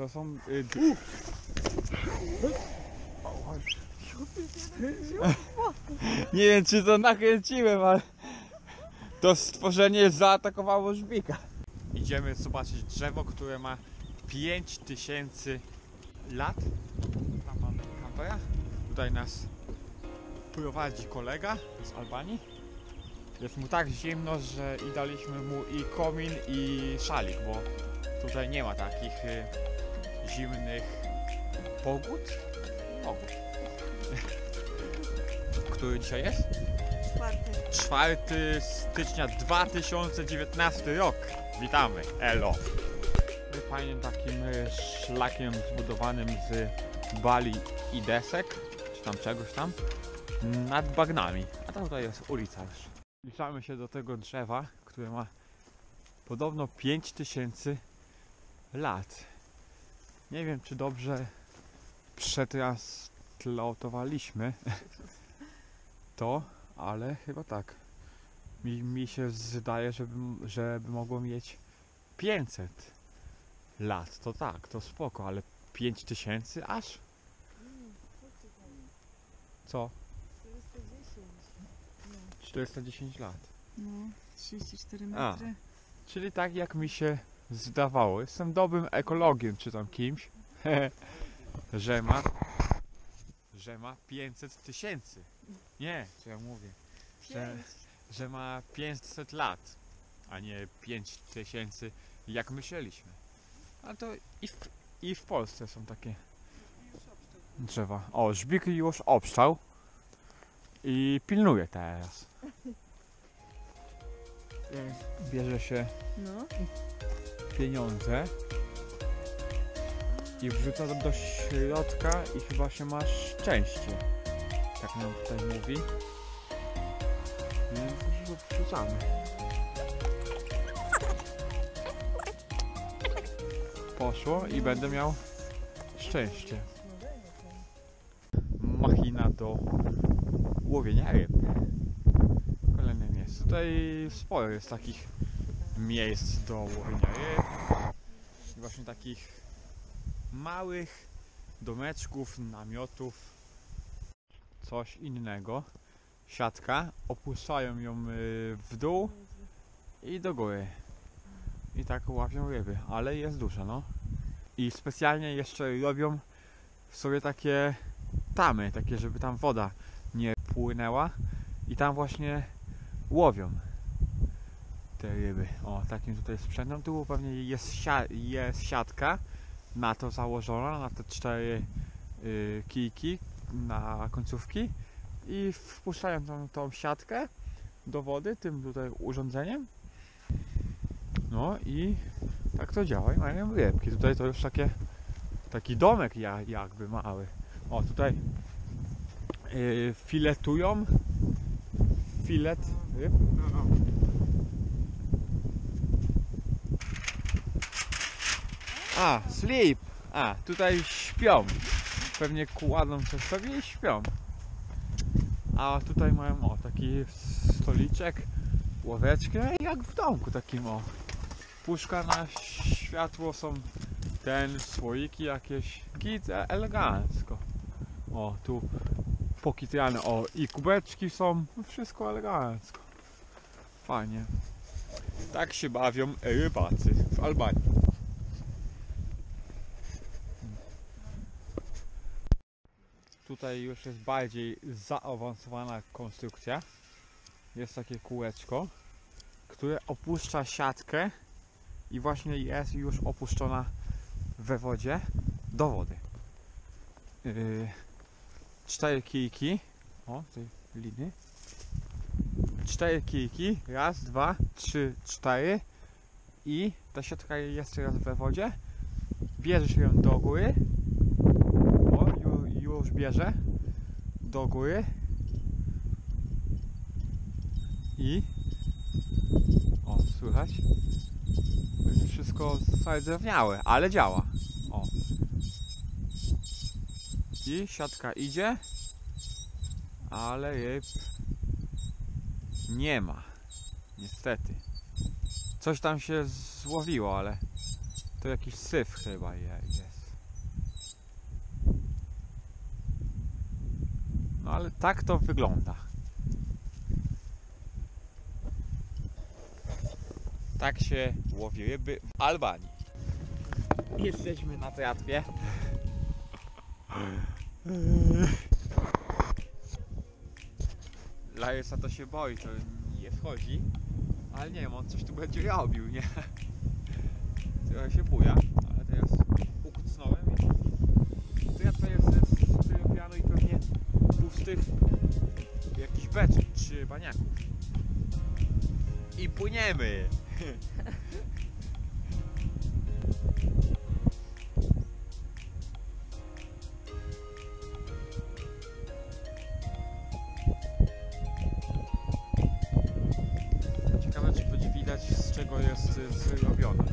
to są... Y, Nie wiem czy to nakręciłem, ale to stworzenie zaatakowało żbika. Idziemy zobaczyć drzewo, które ma 5000 lat. Tam mamy kampera. Tutaj nas prowadzi kolega z Albanii. Jest mu tak zimno, że i daliśmy mu i komin i szalik, bo tutaj nie ma takich y, zimnych pogód. Pogód. Który dzisiaj jest? Czwarty. 4 stycznia 2019 rok. Witamy, elo. Fajnie takim y, szlakiem zbudowanym z bali i desek, czy tam czegoś tam, nad bagnami. A tam tutaj jest ulica już. Zbliżamy się do tego drzewa, które ma podobno 5000 lat. Nie wiem, czy dobrze przetranslotowaliśmy to, ale chyba tak. Mi, mi się zdaje, żeby, żeby mogło mieć 500 lat. To tak, to spoko, ale 5000 aż? Co? 410 lat. No, 34 A. metry. Czyli tak jak mi się zdawało. Jestem dobrym ekologiem czy tam kimś, że ma że ma 500 tysięcy. Nie, co ja mówię. Że, że ma 500 lat, a nie 5000 jak myśleliśmy. A to i w, i w Polsce są takie drzewa. O, żbik już obszczał i pilnuje teraz. Bierze się No, pieniądze i wrzuca do- do środka i chyba się ma szczęście. Tak nam tutaj mówi. Więc wrzu- wrzucamy. Poszło i będę miał szczęście. Machina do łowienia ryb. Tutaj sporo jest takich miejsc do łowienia ryb. Właśnie takich małych domeczków, namiotów, coś innego. Siatka, opuszczają ją y, w dół i do góry. I tak łapią ryby, ale jest dużo, no. I specjalnie jeszcze robią sobie takie tamy, takie, żeby tam woda nie płynęła i tam właśnie łowią te ryby. O, takim tutaj sprzętem. Tu pewnie jest, sia- jest siatka na to założona, na te cztery y, kijki, na końcówki i wpuszczają tą, tą siatkę do wody tym tutaj urządzeniem. No i tak to działa i mają rybki. Tutaj to już takie taki domek ja, jakby mały. O, tutaj y, filetują filet ryb. A, sleep. A, tutaj śpią. Pewnie kładą się sobie i śpią. A tutaj mają o taki stoliczek, ławeczkę jak w domku takim o. Puszka na światło są ten, słoiki jakieś. Git e- elegancko. O, tu pokitrane. O, i kubeczki są. Wszystko elegancko. Fajnie. Tak się bawią rybacy w Albanii. Tutaj już jest bardziej zaawansowana konstrukcja. Jest takie kółeczko, które opuszcza siatkę i właśnie jest już opuszczona we wodzie do wody. Yy, cztery kijki. O, tej liny. Cztery kijki. Raz, dwa, trzy, cztery. I ta siatka jest teraz we wodzie. Bierzesz ją do góry. O, ju, już bierze. Do góry. I. O, słychać? Wszystko zardzewiałe, ale działa. O. I siatka idzie. Ale ryb nie ma. Niestety. Coś tam się złowiło, ale To jakiś syf chyba je, jest. No ale tak to wygląda. Tak się łowi ryby w Albanii. Jesteśmy na tratwie. Larysa to się boi, to nie wchodzi. Ale nie wiem, on coś tu będzie robił, nie? Trochę się buja, ale teraz ukucnąłem i tratwa jest ze styropianu i pewnie pustych jakichś beczek czy baniaków. I płyniemy! jest y, zrobione.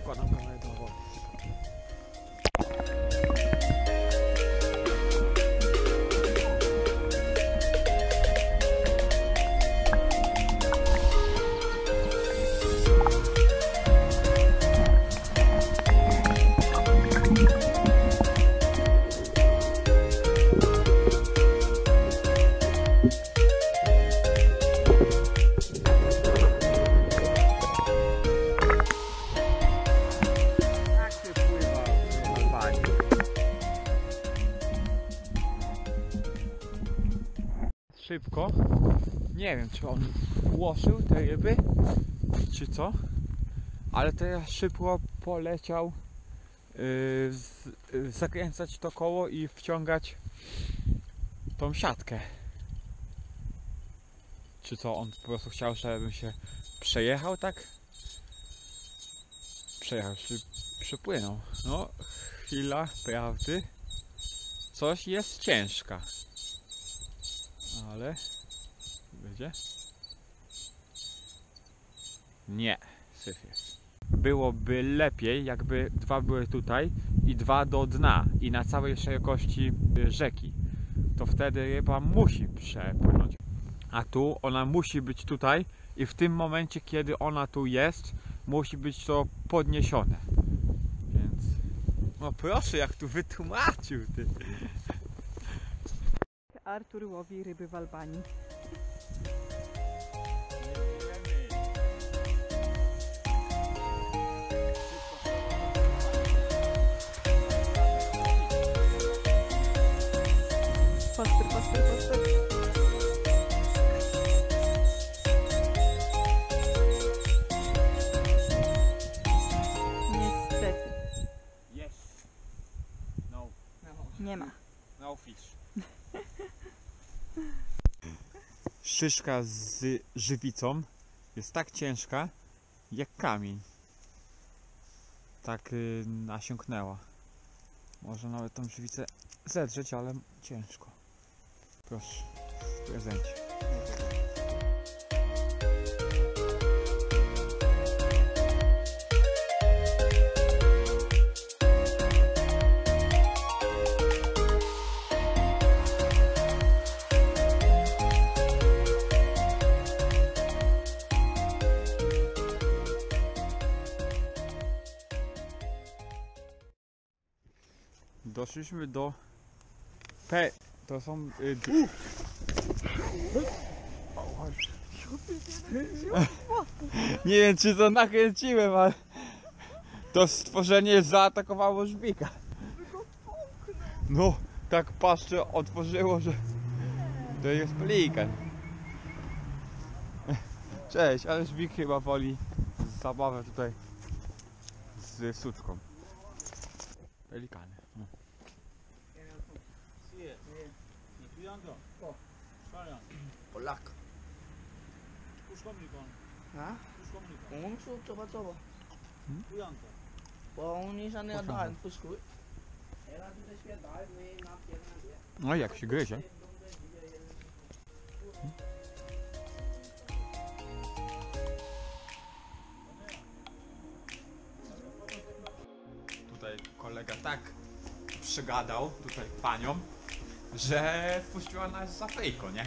Wkładam kamerę do wody. Nie wiem, czy on łoszył te ryby, czy co. Ale teraz szybko poleciał yy, z, yy, zakręcać to koło i wciągać tą siatkę. Czy co, on po prostu chciał, żebym się przejechał tak? Przejechał, czy przepłynął. No, chwila prawdy. Coś jest ciężka. Ale... Będzie? Nie, syf jest. Byłoby lepiej, jakby dwa były tutaj i dwa do dna i na całej szerokości rzeki. To wtedy ryba musi przepłynąć. A tu ona musi być tutaj i w tym momencie, kiedy ona tu jest, musi być to podniesione. Więc. No proszę, jak tu wytłumaczył ty. Artur łowi ryby w Albanii. Szyszka z żywicą jest tak ciężka jak kamień. Tak y, nasiąknęła. Może nawet tą żywicę zedrzeć, ale ciężko. Proszę, w prezencie. Doszliśmy do P. To są. Y, Nie wiem czy to nakręciłem, ale to stworzenie zaatakowało żbika. No, tak paszczę otworzyło, że to jest pelikan. Cześć, ale żbik chyba woli zabawę tutaj z suczką. Pelikany. No. Polak. Puszkomnikon, Ha? puszkomnikon. Umso, coba coba. Pujanka. Bawang ni sana Proszę. ada pusku. Era tu dah siap dah, me nak kena dia. No jak się gryzie. Tutaj kolega tak przygadał tutaj panią, że wpuściła nas za fejko, nie?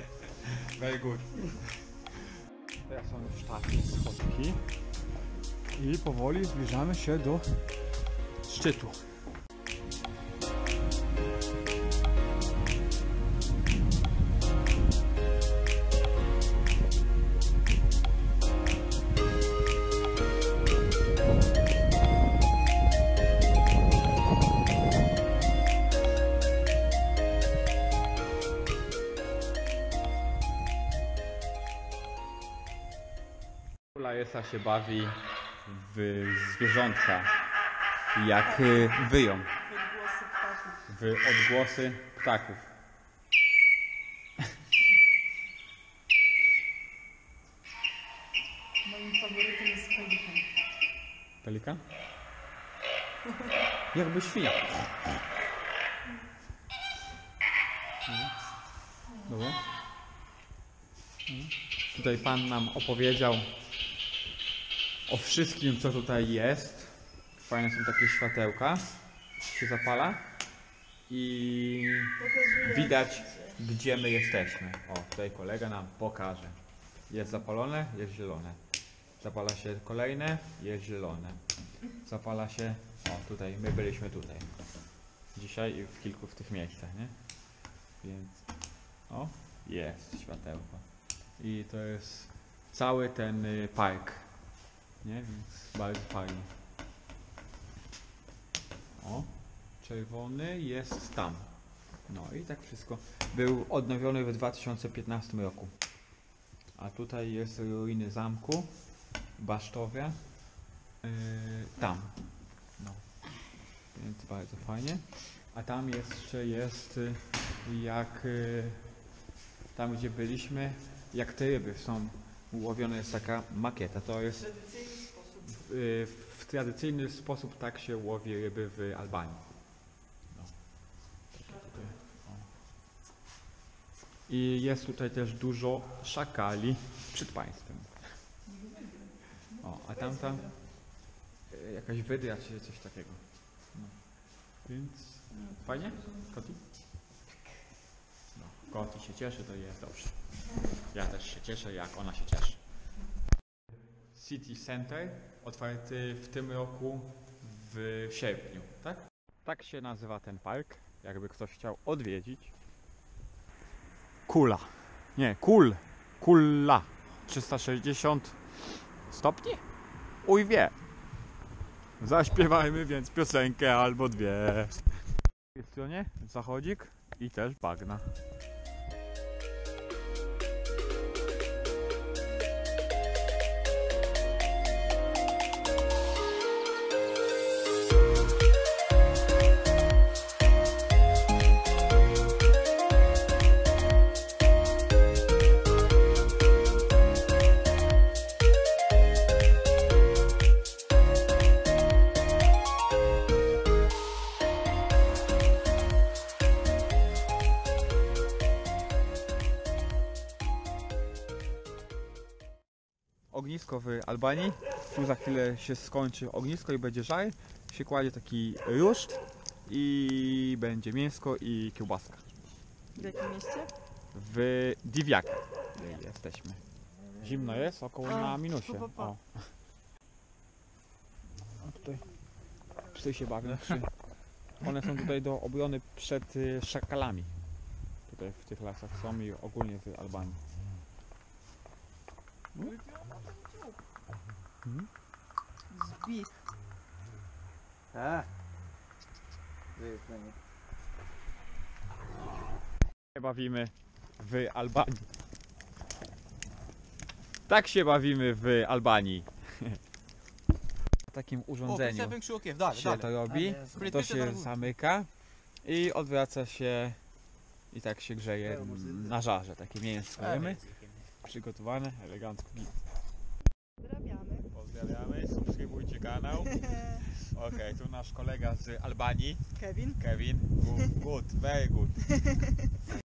Very good. Teraz są już takie schodki. I powoli zbliżamy się do szczytu. Się bawi w zwierzątka, jak y, wyją, w odgłosy ptaków. Moim faworytem jest pelikan. Pelikan? Jakby świnia. Mhm. Dobra. Mhm. Tutaj Pan nam opowiedział o wszystkim, co tutaj jest. Fajne są takie światełka, się zapala i widać, gdzie my jesteśmy. O, tutaj kolega nam pokaże. Jest zapalone, jest zielone. Zapala się kolejne, jest zielone. Zapala się, o tutaj, my byliśmy tutaj. Dzisiaj i w kilku w tych miejscach, nie? Więc, o, jest światełko. I to jest cały ten y, park, nie? Więc bardzo fajnie. O, czerwony jest tam. No i tak wszystko. Był odnowiony w 2015 roku. A tutaj jest ruiny zamku Basztowia. Yy, tam. No. Więc bardzo fajnie. A tam jeszcze jest y, jak y, tam gdzie byliśmy, jak te ryby są ułowione jest taka makieta. To jest y, w tradycyjny sposób tak się łowi ryby w Albanii. No. I jest tutaj też dużo szakali przed państwem. O, a tamta e, jakaś wydra czy coś takiego. No. Więc fajnie? Koti? No, Koti się cieszy, to jest dobrze. Ja też się cieszę, jak ona się cieszy. City Center otwarty w tym roku w sierpniu, tak? Tak się nazywa ten park, jakby ktoś chciał odwiedzić. Kula. Nie, kul. Kulla. 360 stopni? Uj wie. Zaśpiewajmy więc piosenkę albo dwie. Z tej stronie zachodzik i też bagna. Ognisko w Albanii. Tu za chwilę się skończy ognisko i będzie żar. Się kładzie taki ruszt i będzie mięsko i kiełbaska. W jakim mieście? W Divjak jesteśmy. Zimno jest, około na minusie. O. A tutaj psy się bawią. Trzy. One są tutaj do obrony przed y, szakalami. Tutaj w tych lasach są i ogólnie w Albanii. Zbit. Tak. A. Wyjeżdżenie. się bawimy w Albanii. Tak się bawimy w Albanii. Takim urządzeniu dalej, się to dalej. robi, to się zamyka i odwraca się i tak się grzeje na żarze, takie mięso jemy przygotowane, elegancko. Pozdrawiamy. Pozdrawiamy, subskrybujcie kanał. Okej, tu nasz kolega z Albanii, Kevin. Kevin. Good, good very good.